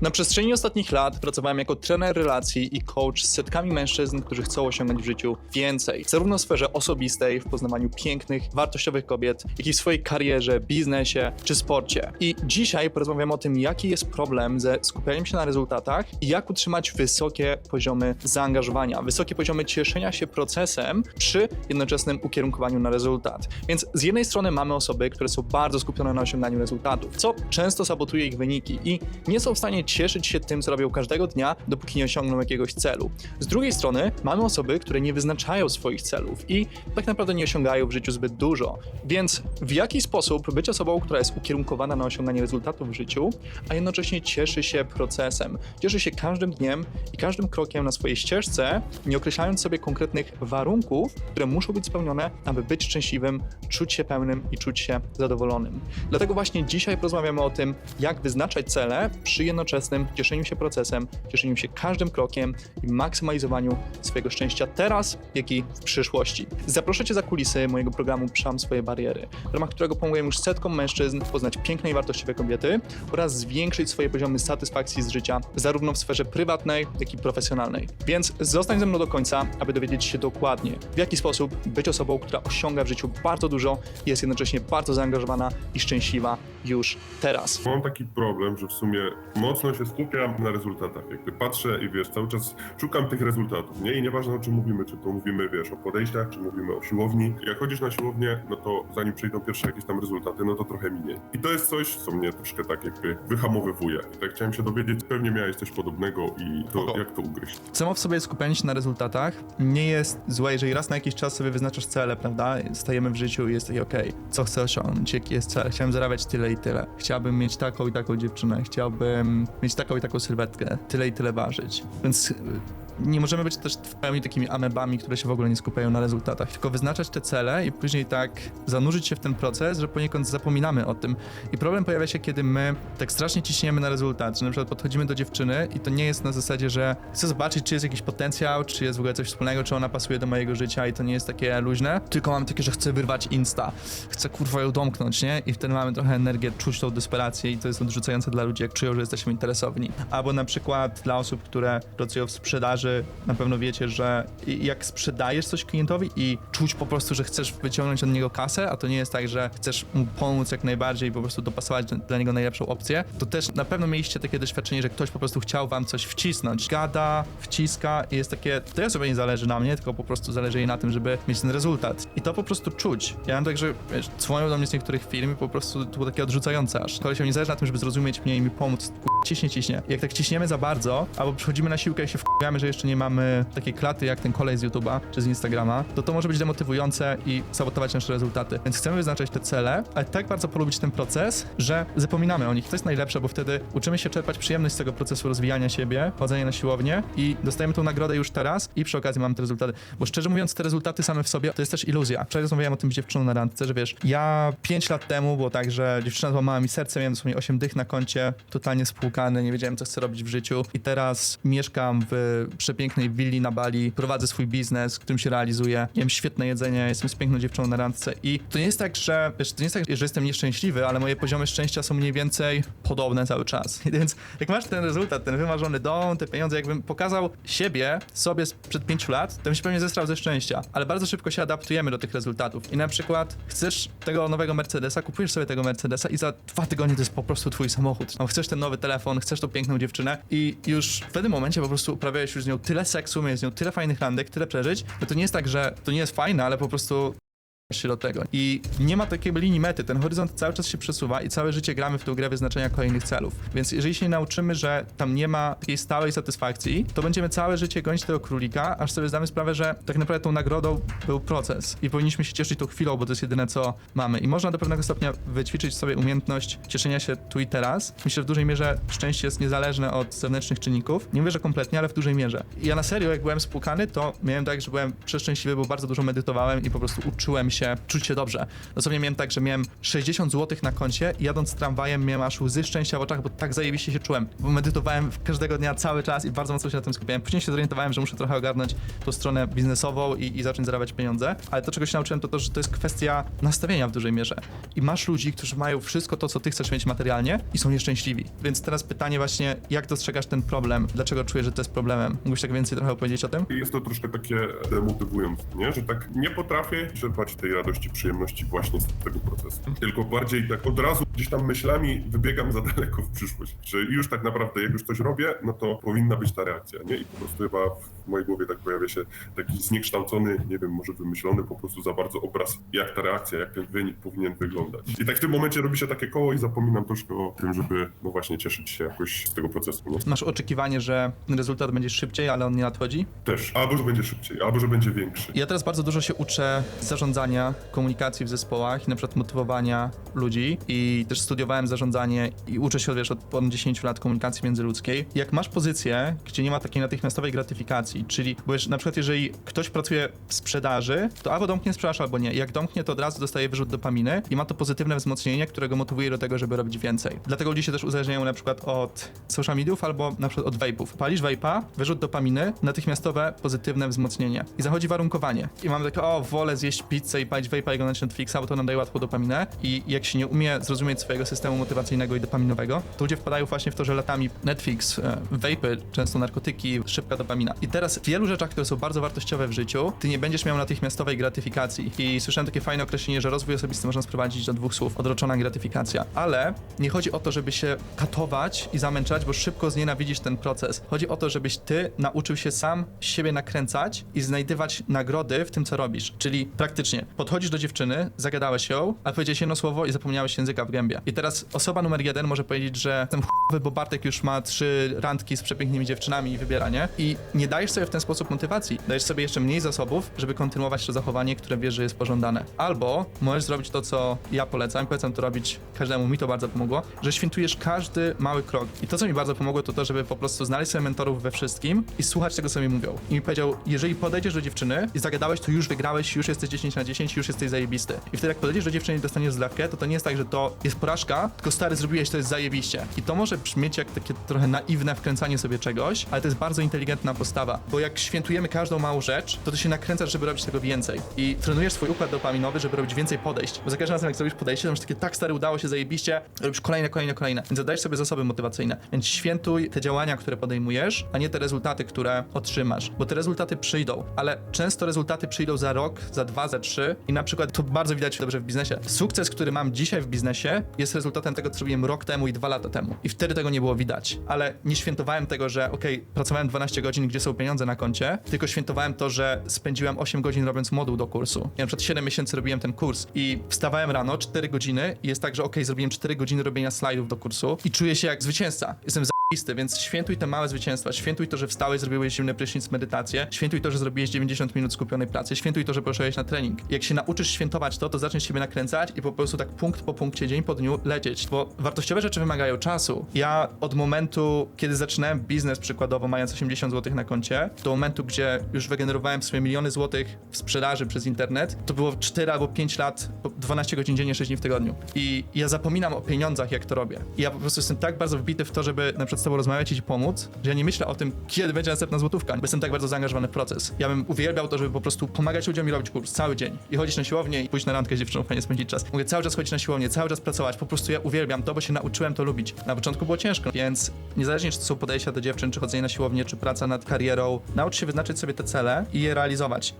Na przestrzeni ostatnich lat pracowałem jako trener relacji i coach z setkami mężczyzn, którzy chcą osiągnąć w życiu więcej. Zarówno w sferze osobistej, w poznawaniu pięknych, wartościowych kobiet, jak i w swojej karierze, biznesie czy sporcie. I dzisiaj porozmawiamy o tym, jaki jest problem ze skupianiem się na rezultatach i jak utrzymać wysokie poziomy zaangażowania, wysokie poziomy cieszenia się procesem przy jednoczesnym ukierunkowaniu na rezultat. Więc z jednej strony mamy osoby, które są bardzo skupione na osiąganiu rezultatów, co często sabotuje ich wyniki i nie są w stanie cieszyć się tym, co robią każdego dnia, dopóki nie osiągną jakiegoś celu. Z drugiej strony mamy osoby, które nie wyznaczają swoich celów i tak naprawdę nie osiągają w życiu zbyt dużo. Więc w jaki sposób być osobą, która jest ukierunkowana na osiąganie rezultatów w życiu, a jednocześnie cieszy się procesem, cieszy się każdym dniem i każdym krokiem na swojej ścieżce, nie określając sobie konkretnych warunków, które muszą być spełnione, aby być szczęśliwym, czuć się pełnym i czuć się zadowolonym. Dlatego właśnie dzisiaj porozmawiamy o tym, jak wyznaczać cele przy jednoczesnym cieszeniu się procesem, cieszeniu się każdym krokiem i maksymalizowaniu swojego szczęścia teraz, jak i w przyszłości. Zaproszę Cię za kulisy mojego programu Przam swoje bariery, w ramach którego pomogę już setkom mężczyzn poznać piękne i wartościowe kobiety oraz zwiększyć swoje poziomy satysfakcji z życia, zarówno w sferze prywatnej, jak i profesjonalnej. Więc zostań ze mną do końca, aby dowiedzieć się dokładnie, w jaki sposób być osobą, która osiąga w życiu bardzo dużo, jest jednocześnie bardzo zaangażowana i szczęśliwa już teraz. Mam taki problem, że w sumie mocno się skupiam na rezultatach. Jakby patrzę i wiesz, cały czas szukam tych rezultatów, nie? I nieważne o czym mówimy, czy to mówimy, wiesz, o podejściach, czy mówimy o siłowni. Jak chodzisz na siłownię, no to zanim przyjdą pierwsze jakieś tam rezultaty, no to trochę minie. I to jest coś, co mnie troszkę tak jakby wyhamowywuje. I tak chciałem się dowiedzieć, pewnie miałeś coś podobnego i to, jak to ugryźć. Samo w sobie skupianie się na rezultatach nie jest złe, jeżeli raz na jakiś czas sobie wyznaczasz cele, prawda? Stajemy w życiu i jest taki, okej, co chcę osiągnąć, jaki jest cel? Chciałem zarabiać tyle i tyle. Chciałbym mieć taką i taką dziewczynę, chciałbym mieć taką i taką sylwetkę, tyle i tyle ważyć. Więc nie możemy być też w pełni takimi amebami, które się w ogóle nie skupiają na rezultatach, tylko wyznaczać te cele i później tak zanurzyć się w ten proces, że poniekąd zapominamy o tym. I problem pojawia się, kiedy my tak strasznie ciśniemy na rezultat, że na przykład podchodzimy do dziewczyny i to nie jest na zasadzie, że chcę zobaczyć, czy jest jakiś potencjał, czy jest w ogóle coś wspólnego, czy ona pasuje do mojego życia i to nie jest takie luźne, tylko mam takie, że chcę wyrwać insta, chcę kurwa ją domknąć, nie? I wtedy mamy trochę energię, czuć tą desperację i to jest odrzucające dla ludzi, jak czują, że jesteśmy interesowani. Albo na przykład dla osób, które pracują w sprzedaży, na pewno wiecie, że jak sprzedajesz coś klientowi i czuć po prostu, że chcesz wyciągnąć od niego kasę, a to nie jest tak, że chcesz mu pomóc jak najbardziej i po prostu dopasować dla- niego najlepszą opcję, to też na pewno mieliście takie doświadczenie, że ktoś po prostu chciał wam coś wcisnąć. Gada, wciska i jest takie, to ja sobie nie zależy na mnie, tylko po prostu zależy jej na tym, żeby mieć ten rezultat. I to po prostu czuć. Ja mam tak, że wiesz, dzwonią do mnie z niektórych firm i po prostu to było takie odrzucające aż. Koleś nie zależy na tym, żeby zrozumieć mnie i mi pomóc. Ciśnie, ciśnie. Jak tak ciśniemy za bardzo, albo przychodzimy na siłkę i się wkurwiamy, że jeszcze nie mamy takiej klaty jak ten kolej z YouTube'a czy z Instagrama, to to może być demotywujące i sabotować nasze rezultaty. Więc chcemy wyznaczać te cele, ale tak bardzo polubić ten proces, że zapominamy o nich. To jest najlepsze, bo wtedy uczymy się czerpać przyjemność z tego procesu rozwijania siebie, chodzenia na siłownię i dostajemy tą nagrodę już teraz i przy okazji mamy te rezultaty. Bo szczerze mówiąc, te rezultaty same w sobie to jest też iluzja. Wczoraj rozmawiałem o tym z dziewczyną na randce, że wiesz, ja 5 lat temu było tak, że dziewczyna złamała mi serce, miałem dosłownie 8 dych na koncie, totalnie spłukany, nie wiedziałem co chcę robić w życiu i teraz mieszkam w przepięknej willi na Bali, prowadzę swój biznes, w którym się realizuję, jem świetne jedzenie, jestem z piękną dziewczyną na randce i to nie jest tak, że wiesz, to nie jest tak, że jestem nieszczęśliwy, ale moje poziomy szczęścia są mniej więcej podobne cały czas. Więc jak masz ten rezultat, ten wymarzony dom, te pieniądze, jakbym pokazał siebie, sobie sprzed pięciu lat, to bym się pewnie zestrał ze szczęścia. Ale bardzo szybko się adaptujemy do tych rezultatów. I na przykład chcesz tego nowego Mercedesa, kupujesz sobie tego Mercedesa i za dwa tygodnie to jest po prostu twój samochód. No, chcesz ten nowy telefon, chcesz tą piękną dziewczynę i już w pewnym momencie po prostu uprawiałeś już z nią tyle seksu, miałeś z nią tyle fajnych randek, tyle przeżyć, że to nie jest tak, że to nie jest fajne, ale po prostu się do tego. I nie ma takiej linii mety. Ten horyzont cały czas się przesuwa i całe życie gramy w tę grę wyznaczenia kolejnych celów. Więc jeżeli się nauczymy, że tam nie ma takiej stałej satysfakcji, to będziemy całe życie gonić tego królika, aż sobie zdamy sprawę, że tak naprawdę tą nagrodą był proces i powinniśmy się cieszyć tą chwilą, bo to jest jedyne, co mamy. I można do pewnego stopnia wyćwiczyć sobie umiejętność cieszenia się tu i teraz. Myślę, że w dużej mierze szczęście jest niezależne od zewnętrznych czynników. Nie mówię, że kompletnie, ale w dużej mierze. I ja na serio, jak byłem spłukany, to miałem tak, że byłem przeszczęśliwy, bo bardzo dużo medytowałem i po prostu uczyłem się czuć się dobrze. Dosłownie miałem tak, że miałem 60 zł na koncie i jadąc tramwajem miałem aż łzy szczęścia w oczach, bo tak zajebiście się czułem. Bo medytowałem każdego dnia cały czas i bardzo mocno się na tym skupiałem. Później się zorientowałem, że muszę trochę ogarnąć tą stronę biznesową i, i zacząć zarabiać pieniądze, ale to, czego się nauczyłem, to to, że to jest kwestia nastawienia w dużej mierze. I masz ludzi, którzy mają wszystko to, co ty chcesz mieć materialnie i są nieszczęśliwi. Więc teraz pytanie właśnie, jak dostrzegasz ten problem? Dlaczego czujesz, że to jest problemem? Mógłbyś tak więcej trochę opowiedzieć o tym? Jest to troszkę takie demotywujące, nie? że tak nie potrafię czerpać tej radości, przyjemności właśnie z tego procesu. Tylko bardziej tak od razu gdzieś tam myślami wybiegam za daleko w przyszłość, że już tak naprawdę jak już coś robię, no to powinna być ta reakcja, nie? I po prostu chyba w mojej głowie tak pojawia się taki zniekształcony, nie wiem, może wymyślony po prostu za bardzo obraz, jak ta reakcja, jak ten wynik powinien wyglądać. I tak w tym momencie robi się takie koło i zapominam troszkę o tym, żeby no właśnie cieszyć się jakoś z tego procesu. Nie? Masz oczekiwanie, że ten rezultat będzie szybciej, ale on nie nadchodzi? Też. Albo że będzie szybciej, albo że będzie większy. Ja teraz bardzo dużo się uczę zarządzania, komunikacji w zespołach i na przykład motywowania ludzi i też studiowałem zarządzanie i uczę się, wiesz, od ponad 10 lat komunikacji międzyludzkiej. Jak masz pozycję, gdzie nie ma takiej natychmiastowej gratyfikacji, czyli, bo wiesz, na przykład jeżeli ktoś pracuje w sprzedaży, to albo domknie sprzedaż, albo nie. Jak domknie, to od razu dostaje wyrzut dopaminy i ma to pozytywne wzmocnienie, którego motywuje do tego, żeby robić więcej. Dlatego ludzie się też uzależniają na przykład od social mediów albo na przykład od vape'ów. Palisz vape'a, wyrzut dopaminy, natychmiastowe pozytywne wzmocnienie. I zachodzi warunkowanie. I mamy takie, o, wolę zjeść pizzę i palić vape'a i oglądać Netflixa, bo to nam daje łatwo dopaminę. I jak się nie umie zrozumieć swojego systemu motywacyjnego i dopaminowego, to ludzie wpadają właśnie w to, że latami Netflix, vape'y, często narkotyki, szybka dopamina. I teraz w wielu rzeczach, które są bardzo wartościowe w życiu, ty nie będziesz miał natychmiastowej gratyfikacji. I słyszałem takie fajne określenie, że rozwój osobisty można sprowadzić do dwóch słów. Odroczona gratyfikacja. Ale nie chodzi o to, żeby się katować i zamęczać, bo szybko znienawidzisz ten proces. Chodzi o to, żebyś ty nauczył się sam siebie nakręcać i znajdywać nagrody w tym, co robisz. Czyli praktycznie podchodzisz do dziewczyny, zagadałeś ją, a powiedziałeś jedno słowo i zapomniałeś języka w gębie. I teraz osoba numer jeden może powiedzieć, że jestem bo Bartek już ma trzy randki z przepięknymi dziewczynami i wybiera, nie? I nie dajesz sobie w ten sposób motywacji. Dajesz sobie jeszcze mniej zasobów, żeby kontynuować to zachowanie, które wiesz, że jest pożądane. Albo możesz zrobić to, co ja polecam, polecam to robić każdemu, mi to bardzo pomogło, że świętujesz każdy mały krok. I to, co mi bardzo pomogło, to to, żeby po prostu znaleźć sobie mentorów we wszystkim i słuchać tego, co mi mówią. I mi powiedział, jeżeli podejdziesz do dziewczyny i zagadałeś, to już wygrałeś, już jesteś 10 na 10, już jesteś zajebisty. I wtedy jak podejdziesz do dziewczyny i dostaniesz zlewkę, to to nie jest tak, że to jest porażka, tylko stary zrobiłeś, to jest zajebiście. I to może brzmieć jak takie trochę naiwne wkręcanie sobie czegoś, ale to jest bardzo inteligentna postawa, bo jak świętujemy każdą małą rzecz, to ty się nakręcasz, żeby robić tego więcej. I trenujesz swój układ dopaminowy, żeby robić więcej podejść. Bo za każdym razem, jak zrobisz podejście, to masz takie tak stary, udało się zajebiście, robisz kolejne, kolejne, kolejne. Więc zadajesz sobie zasoby motywacyjne. Więc świętuj te działania, które podejmujesz, a nie te rezultaty, które otrzymasz. Bo te rezultaty przyjdą, ale często rezultaty przyjdą za rok, za dwa, za trzy. I na przykład to bardzo widać dobrze w biznesie. Sukces, który mam dzisiaj w biznesie, jest rezultatem tego, co robiłem rok temu i dwa lata temu. I wtedy tego nie było widać. Ale nie świętowałem tego, że okej, pracowałem 12 godzin, gdzie są pieniądze na koncie, tylko świętowałem to, że spędziłem 8 godzin robiąc moduł do kursu. Ja na przykład 7 miesięcy robiłem ten kurs i wstawałem rano 4 godziny i jest tak, że okej, zrobiłem 4 godziny robienia slajdów do kursu i czuję się jak zwycięzca. Jestem zajebisty, więc świętuj te małe zwycięstwa. Świętuj to, że wstałeś, zrobiłeś zimny prysznic, medytację. Świętuj to, że zrobiłeś 90 minut skupionej pracy. Świętuj to, że poszedłeś na trening. Jak się nauczysz świętować to, to zaczniesz siebie nakręcać i po prostu tak punkt po punkcie, dzień po dniu lecieć. Bo wartościowe rzeczy wymagają czasu. Ja od momentu, kiedy zaczynałem biznes przykładowo, mając 80 zł na koncie, do momentu, gdzie już wygenerowałem sobie miliony złotych w sprzedaży przez internet, to było 4 albo 5 lat, po 12 godzin dziennie, 6 dni w tygodniu. I ja zapominam o pieniądzach, jak to robię. I ja po prostu jestem tak bardzo wbity w to, żeby na przykład z tobą rozmawiać i ci pomóc, że ja nie myślę o tym, kiedy będzie następna złotówka, bo jestem tak bardzo zaangażowany w proces. Ja bym uwielbiał to, żeby po prostu pomagać ludziom i robić kurs cały dzień. I chodzić na siłownię i pójść na randkę z dziewczyną, fajnie spędzić czas. Mogę cały czas chodzić na siłownię, cały czas pracować. Po prostu ja uwielbiam to, bo się nauczyłem to lubić. Na początku było ciężko, więc niezależnie czy to są podejścia do dziewczyn, czy chodzenie na siłownię, czy praca nad karierą, naucz się wyznaczyć sobie te cele i je realizować.